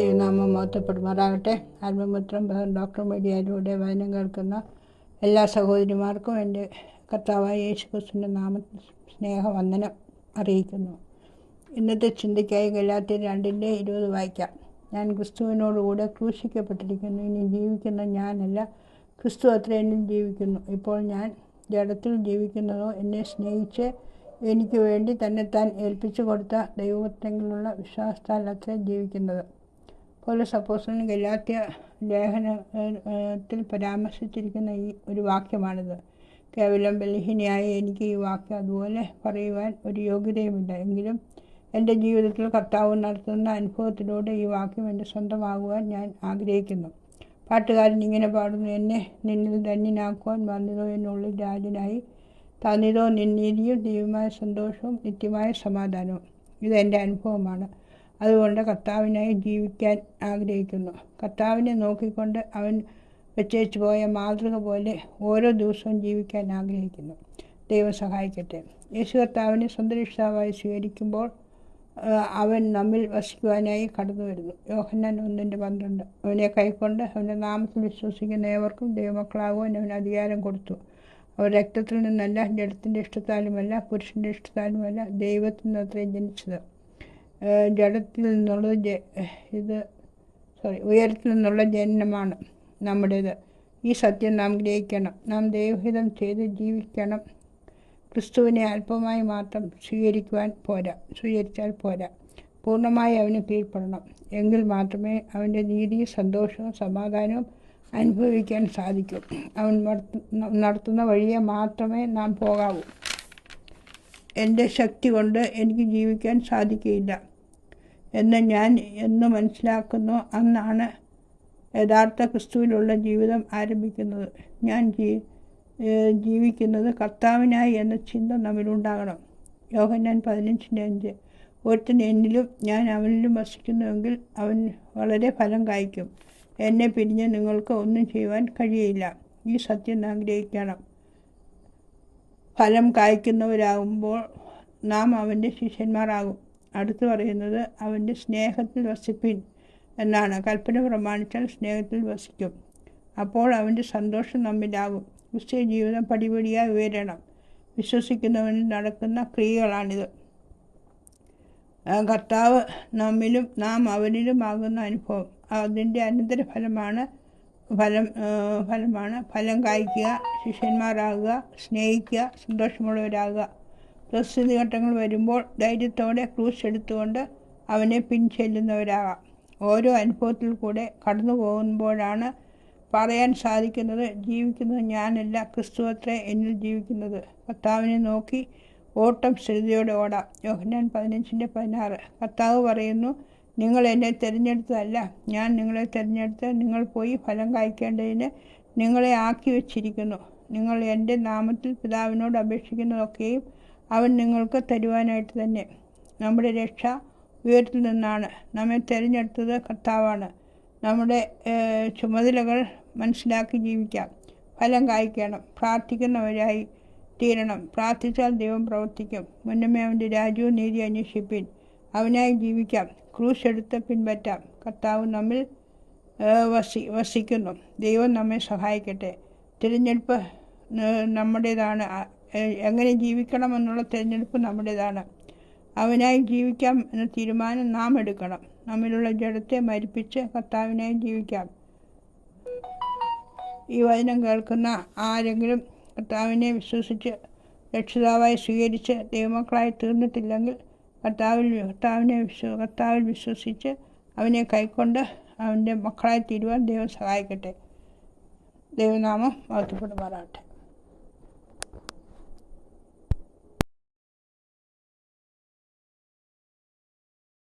വാഴ്ത്തപ്പെടുമാറാകട്ടെ ആത്മമിത്രം ഡോക്ടർ മീഡിയയിലൂടെ വചനം കേൾക്കുന്ന എല്ലാ സഹോദരിമാർക്കും എന്റെ കർത്താവായ യേശുക്രിസ്തുവിന്റെ നാമ സ്നേഹവന്ദനം അറിയിക്കുന്നു. ഇന്നത്തെ ചിന്തയ്ക്കായി ഗലാത്തി രണ്ടിന്റെ ഇരുപത് വായിക്കാം. ഞാൻ ക്രിസ്തുവിനോടുകൂടെ ക്രൂശിക്കപ്പെട്ടിരിക്കുന്നു. ഇനി ജീവിക്കുന്ന ഞാനല്ല. ക്രിസ്തു അത്ര എന്നിൽ ജീവിക്കുന്നു. ഇപ്പോൾ ഞാൻ ജഡത്തിൽ ജീവിക്കുന്നതോ എന്നെ സ്നേഹിച്ച് എനിക്ക് വേണ്ടി തന്നെത്താൻ ഏൽപ്പിച്ചു കൊടുത്ത ദൈവത്തെങ്കിലുള്ള വിശ്വാസത്താൽ അത്ര ജീവിക്കുന്നത്. പോലെ സപ്പോസിന് ഗലാത്യ ലേഖനത്തിൽ പരാമർശിച്ചിരിക്കുന്ന ഈ ഒരു വാക്യമാണിത്. കേവലം ബലഹീനയായ എനിക്ക് ഈ വാക്യം അതുപോലെ പറയുവാൻ ഒരു യോഗ്യതയുമില്ല. എങ്കിലും എന്റെ ജീവിതത്തിൽ കർത്താവ് നടത്തുന്ന അനുഭവത്തിലൂടെ ഈ വാക്യം എന്റെ സ്വന്തമാകുവാൻ ഞാൻ ആഗ്രഹിക്കുന്നു. പാട്ടുകാരൻ ഇങ്ങനെ പാടുന്നു എന്നെ നിന്നിൽ ധന്യനാക്കുവാൻ വന്നതോ എന്നുള്ളിൽ രാജനായി. തന്നിതോ നിന്നീതിയും ദൈവമായ സന്തോഷവും നിത്യമായ സമാധാനവും. ഇതെന്റെ അനുഭവമാണ്. അതുകൊണ്ട് കർത്താവിനായി ജീവിക്കാൻ ആഗ്രഹിക്കുന്നു. കർത്താവിനെ നോക്കിക്കൊണ്ട് അവൻ വെച്ചേച്ചു പോയ മാതൃക പോലെ ഓരോ ദിവസവും ജീവിക്കാൻ ആഗ്രഹിക്കുന്നു. ദൈവം സഹായിക്കട്ടെ. യേശു കർത്താവിനെ സ്വന്തരക്ഷിതാവായി സ്വീകരിക്കുമ്പോൾ അവൻ നമ്മിൽ വസിക്കുവാനായി കടന്നു വരുന്നു യോഹന്നാൻ ഒന്നിന്റെ പന്ത്രണ്ട്. അവനെ കൈക്കൊണ്ട് അവന്റെ നാമത്തിൽ വിശ്വസിക്കുന്ന ഏവർക്കും ദൈവമക്കളാകുവാൻ അവൻ അധികാരം കൊടുത്തു. അവർ രക്തത്തിൽ നിന്നല്ല ജഡത്തിന്റെ ഇഷ്ടത്താലുമല്ല പുരുഷന്റെ ഇഷ്ടത്താലുമല്ല ദൈവത്തിൽ നിന്ന് അത്രയും ജനിച്ചത്. ജഡത്തിൽ നിന്നുള്ള ഇത് സോറി ഉയരത്തിൽ നിന്നുള്ള ജനനമാണ് നമ്മുടേത്. ഈ സത്യം നാം ഗ്രഹിക്കണം. നാം ദൈവഹിതം ചെയ്ത് ജീവിക്കണം. ക്രിസ്തുവിനെ അല്പമായി മാത്രം സ്വീകരിക്കുവാൻ പോരാ. സ്വീകരിച്ചാൽ പോരാ. പൂർണമായി അവന് കീഴ്പ്പെടണം. എങ്കിൽ മാത്രമേ അവന്റെ നീതി സന്തോഷവും സമാധാനവും അനുഭവിക്കാൻ സാധിക്കൂ. അവൻ നടത്തുന്ന വഴിയെ മാത്രമേ നാം പോകാവൂ. എന്റെ ശക്തി കൊണ്ട് എനിക്ക് ജീവിക്കാൻ സാധിക്കുകയില്ല. എന്ന് ഞാൻ എന്ന് മനസ്സിലാക്കുന്നു. അന്നാണ് യഥാർത്ഥ ക്രിസ്തുവിലുള്ള ജീവിതം ആരംഭിക്കുന്നത്. ഞാൻ ജീ ജീവിക്കുന്നത് കർത്താവിനായി എന്ന ചിന്ത നമ്മിലുണ്ടാകണം. യോഹന്നാൻ പതിനഞ്ചിന്റെ അഞ്ച്. ഒരുത്തൻ എന്നിലും ഞാൻ അവനിലും വസിക്കുന്നുവെങ്കിൽ അവൻ വളരെ ഫലം കായ്ക്കും. എന്നെ പിരിഞ്ഞ് നിങ്ങൾക്ക് ഒന്നും ചെയ്യുവാൻ കഴിയില്ല. ഈ സത്യം ആഗ്രഹിക്കണം ഫലം കായ്ക്കുന്നവരാകുമ്പോൾ നാം അവന്റെ ശിഷ്യന്മാരാകും. അടുത്ത് പറയുന്നത് അവന്റെ സ്നേഹത്തിൽ വസിപ്പിൻ എന്നാണ്. കൽപ്പന പ്രമാണിച്ചാൽ സ്നേഹത്തിൽ വസിക്കും. അപ്പോൾ അവന്റെ സന്തോഷം നമ്മിലാകും. ക്രിസ്ത്യ ജീവിതം പടിപടിയായി ഉയരണം. വിശ്വസിക്കുന്നവനിൽ നടക്കുന്ന ക്രിയകളാണിത്. കർത്താവ് നമ്മിലും നാം അവനിലുമാകുന്ന അനുഭവം. അതിന്റെ അനന്തരഫലമാണ് ഫലം ഫലമാണ് ഫലം കായ്ക്കുക ശിഷ്യന്മാരാകുക സ്നേഹിക്കുക സന്തോഷമുള്ളവരാകുക. പ്രസ്തുതി ഘട്ടങ്ങൾ വരുമ്പോൾ ധൈര്യത്തോടെ ക്രൂശ് എടുത്തുകൊണ്ട് അവനെ പിൻചെല്ലുന്നവരാകാം. ഓരോ അനുഭവത്തിൽ കൂടെ കടന്നു പോകുമ്പോഴാണ് പറയാൻ സാധിക്കുന്നത് ജീവിക്കുന്നത് ഞാനല്ല ക്രിസ്തു അത്രേ എന്നിൽ ജീവിക്കുന്നത്. കർത്താവിനെ നോക്കി ഓട്ടം സ്ഥിരതയോടെ ഓടാം. യോഹനാൻ പതിനഞ്ചിന്റെ പതിനാറ്. കർത്താവ് പറയുന്നു നിങ്ങൾ എന്നെ തിരഞ്ഞെടുത്തതല്ല. ഞാൻ നിങ്ങളെ തിരഞ്ഞെടുത്ത് നിങ്ങൾ പോയി ഫലം കായ്ക്കേണ്ടതിന് നിങ്ങളെ ആക്കി വച്ചിരിക്കുന്നു. നിങ്ങൾ എന്റെ നാമത്തിൽ പിതാവിനോട് അപേക്ഷിക്കുന്നതൊക്കെയും അവൻ നിങ്ങൾക്ക് തരുവാനായിട്ട് തന്നെ. നമ്മുടെ രക്ഷ ഉയരത്തിൽ നിന്നാണ്. നമ്മെ തിരഞ്ഞെടുത്തത് കർത്താവാണ്. നമ്മുടെ ചുമതലകൾ മനസ്സിലാക്കി ജീവിക്കാം. ഫലം കായ്ക്കണം. പ്രാർത്ഥിക്കുന്നവരായി തീരണം. പ്രാർത്ഥിച്ചാൽ ദൈവം പ്രവർത്തിക്കും. മുന്നമേ അവന്റെ രാജ്യവും നീതി അന്വേഷിപ്പിൻ. അവനായി ജീവിക്കാം. ക്രൂശ് എടുത്ത് പിൻപറ്റാം. കർത്താവ് നമ്മിൽ വസി വസിക്കുന്നു. ദൈവം നമ്മെ സഹായിക്കട്ടെ. തിരഞ്ഞെടുപ്പ് നമ്മുടേതാണ്. എങ്ങനെ ജീവിക്കണമെന്നുള്ള തിരഞ്ഞെടുപ്പ് നമ്മുടേതാണ്. അവനായി ജീവിക്കാം എന്ന തീരുമാനം നാം എടുക്കണം. നമ്മിലുള്ള ജഡത്തെ മരിപ്പിച്ച് കർത്താവിനായി ജീവിക്കാം. ഈ വചനം കേൾക്കുന്ന ആരെങ്കിലും കർത്താവിനെ വിശ്വസിച്ച് രക്ഷിതാവായി സ്വീകരിച്ച് ദൈവമക്കളായി തീർന്നിട്ടില്ലെങ്കിൽ കർത്താവിൽ കർത്താവിനെ വിശ്വ കർത്താവിൽ വിശ്വസിച്ച് അവനെ കൈക്കൊണ്ട് അവന്റെ മക്കളായി തീരുവാൻ ദൈവം സഹായിക്കട്ടെ. ദൈവനാമം മഹത്വപ്പെടുമാറാകട്ടെ.